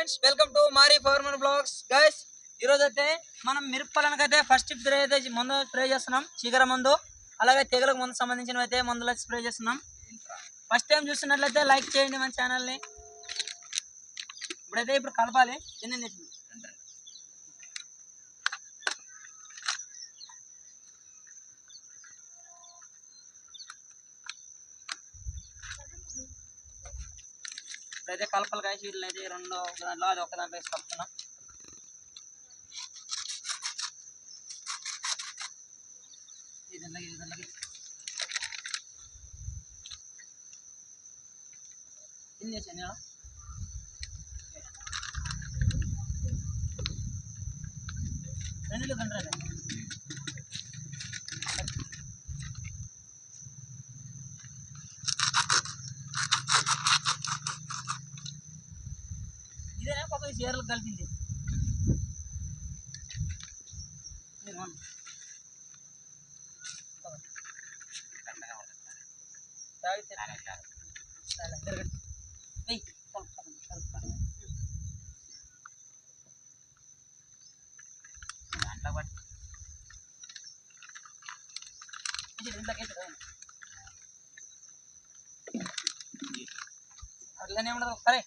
Friends welcome to Marie farmer blogs. Guys ఈరోజు అయితే మనం మిరపలకి అయితే ఫస్ట్ స్ప్రే అయితే మందు స్ప్రే చేస్తున్నాం చీకర మందు. అలాగే తెగులకు మందు సంబంధించినవి అయితే మందులు స్ప్రే చేస్తున్నాం. ఫస్ట్ టైం చూస్తున్నట్లయితే లైక్ చేయండి మన ఛానల్ని ఇప్పుడైతే ఇప్పుడు కలపాలి. ఎన్ని ఇప్పుడైతే కలపలు కాసి వీటిని అయితే రెండు ఒక దాంట్లో అది ఒక దాంట్లో వేసి కలుపుతున్నా. ఇది అలాగే ఇది ఎన్ని చేశాను నేను రెండు కంటారా వేసి రాయండి. అట్లనే ఉండదు సరే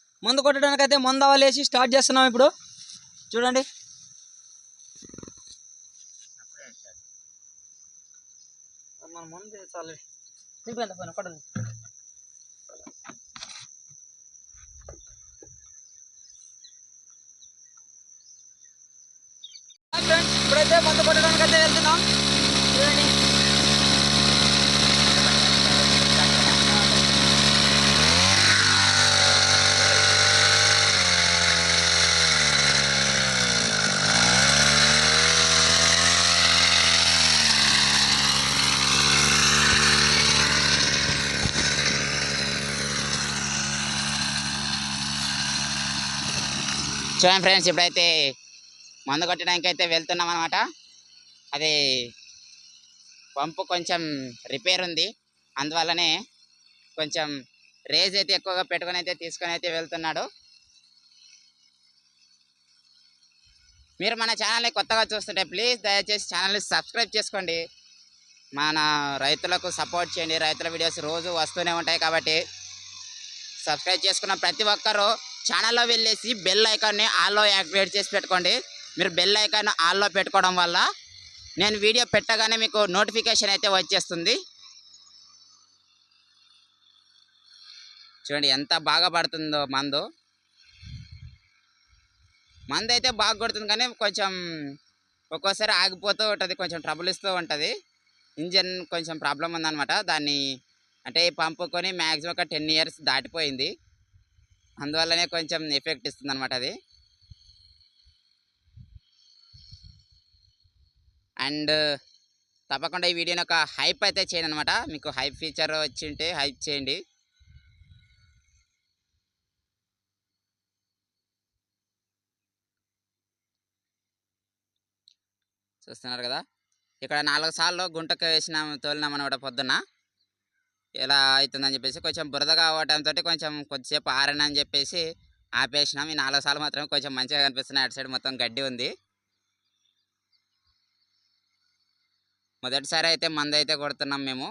మందు కొట్టడానికి అయితే మందు అవ్వలేసి స్టార్ట్ చేస్తున్నాం ఇప్పుడు. చూడండి. మన మందు చాలు పోయిన కొట్టండి. ఇప్పుడైతే మందు కొట్టడానికి అయితే వెళ్తున్నాం. చూడండి. చూడండి ఫ్రెండ్స్ ఇప్పుడైతే మందు కొట్టడానికి అయితే వెళ్తున్నాం అనమాట అది పంపు కొంచెం రిపేర్ ఉంది. అందువల్లనే కొంచెం రేజ్ అయితే ఎక్కువగా పెట్టుకొని అయితే తీసుకొని అయితే వెళ్తున్నాడు. మీరు మన ఛానల్ని కొత్తగా చూస్తుంటే ప్లీజ్ దయచేసి ఛానల్ని సబ్స్క్రైబ్ చేసుకోండి. మన రైతులకు సపోర్ట్ చేయండి. రైతుల వీడియోస్ రోజు వస్తూనే ఉంటాయి కాబట్టి సబ్స్క్రైబ్ చేసుకున్న ప్రతి ఒక్కరూ ఛానల్లో వెళ్ళేసి బెల్ ఐకాన్ని ఆల్లో యాక్టివేట్ చేసి పెట్టుకోండి. మీరు బెల్ ఐకాన్ ఆల్లో పెట్టుకోవడం వల్ల నేను వీడియో పెట్టగానే మీకు నోటిఫికేషన్ అయితే వచ్చేస్తుంది. చూడండి ఎంత బాగా పడుతుందో మందు. మందు అయితే బాగా కొడుతుంది కానీ కొంచెం ఒక్కోసారి ఆగిపోతూ ఉంటుంది కొంచెం ట్రబుల్ ఇస్తూ ఉంటుంది. ఇంజన్ కొంచెం ప్రాబ్లం ఉందన్నమాట. దాన్ని అంటే ఈ మ్యాక్సిమం ఒక టెన్ ఇయర్స్ దాటిపోయింది. అందువల్లనే కొంచెం ఎఫెక్ట్ ఇస్తుంది అనమాట అది. అండ్ తప్పకుండా ఈ వీడియోని ఒక హైప్ అయితే చేయండి అనమాట మీకు హైప్ ఫీచర్ వచ్చింటే హైప్ చేయండి. చూస్తున్నారు కదా? ఇక్కడ నాలుగు సార్లు గుంటకు వేసినాం తోలినాం అనమాట పొద్దున్న. ఇలా అవుతుందని చెప్పేసి కొంచెం బురద అవ్వడంతో కొంచెం కొద్దిసేపు ఆరనని చెప్పేసి ఆపేసినాం. ఈ నాలుగు సార్లు మాత్రం కొంచెం మంచిగా కనిపిస్తున్నాయి. అటు సైడ్ మొత్తం గడ్డి ఉంది. మొదటిసారి అయితే మందు అయితే కొడుతున్నాం మేము.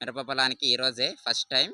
మిరప పొలానికి ఈరోజే ఫస్ట్ టైం.